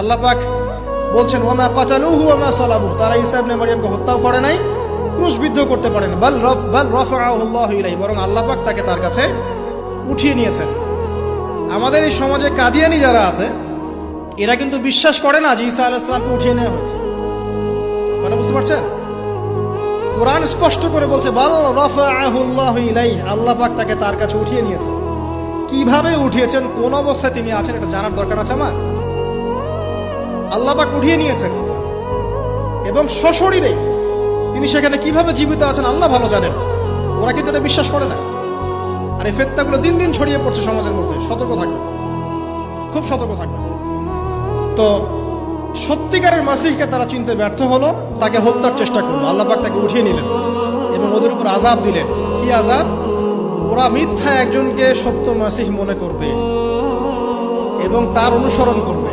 আল্লাহ পাক বলছেন ওমা কাতালুহু ওমা সালাবু তারা ঈসা ইবনে মারিয়ামকে হত্যাও করে নাই ক্রুশবিদ্ধ করতে পারেন বাল রফ, বাল রফআহুল্লাহু ইলাইহি, বরং আল্লাহ পাক তাকে তার কাছে উঠিয়ে নিয়েছেন। আমাদের এই সমাজে কাদিয়ানি যারা আছে, এরা কিন্তু বিশ্বাস করে না যে ঈসা আলাইহিস সালামকে উঠিয়ে নেওয়া হয়েছে। মানে বুঝতে পারছেন? কোরআন স্পষ্ট করে বলছে, বাল রফআহুল্লাহু ইলাইহি, আল্লাহ পাক তাকে তার কাছে উঠিয়ে নিয়েছে কীভাবে উঠিয়েছেন, কোন অবস্থায় তিনি আছেন, এটা জানার দরকার আছে আমার? আল্লাহ পাক উঠিয়ে নিয়েছেন। এবং সশরীরে তিনি সেখানে কীভাবে জীবিত আছেন আল্লাহ ভালো জানেন। ওরা কিন্তু এটা বিশ্বাস করে না। আর এই ফেতনাগুলো দিন দিন ছড়িয়ে পড়ছে সমাজের মধ্যে। সতর্ক থাকবে খুব সতর্ক থাকবে তো সত্যিকারের মাসিহকে তারা চিনতে ব্যর্থ হলো, তাকে হত্যার চেষ্টা করল। আল্লাহ পাক তাকে উঠিয়ে নিলেন এবং ওদের উপর আজাব দিলেন। কি আজাব ওরা মিথ্যা একজনকে সত্য মাসিহ মনে করবে এবং তার অনুসরণ করবে।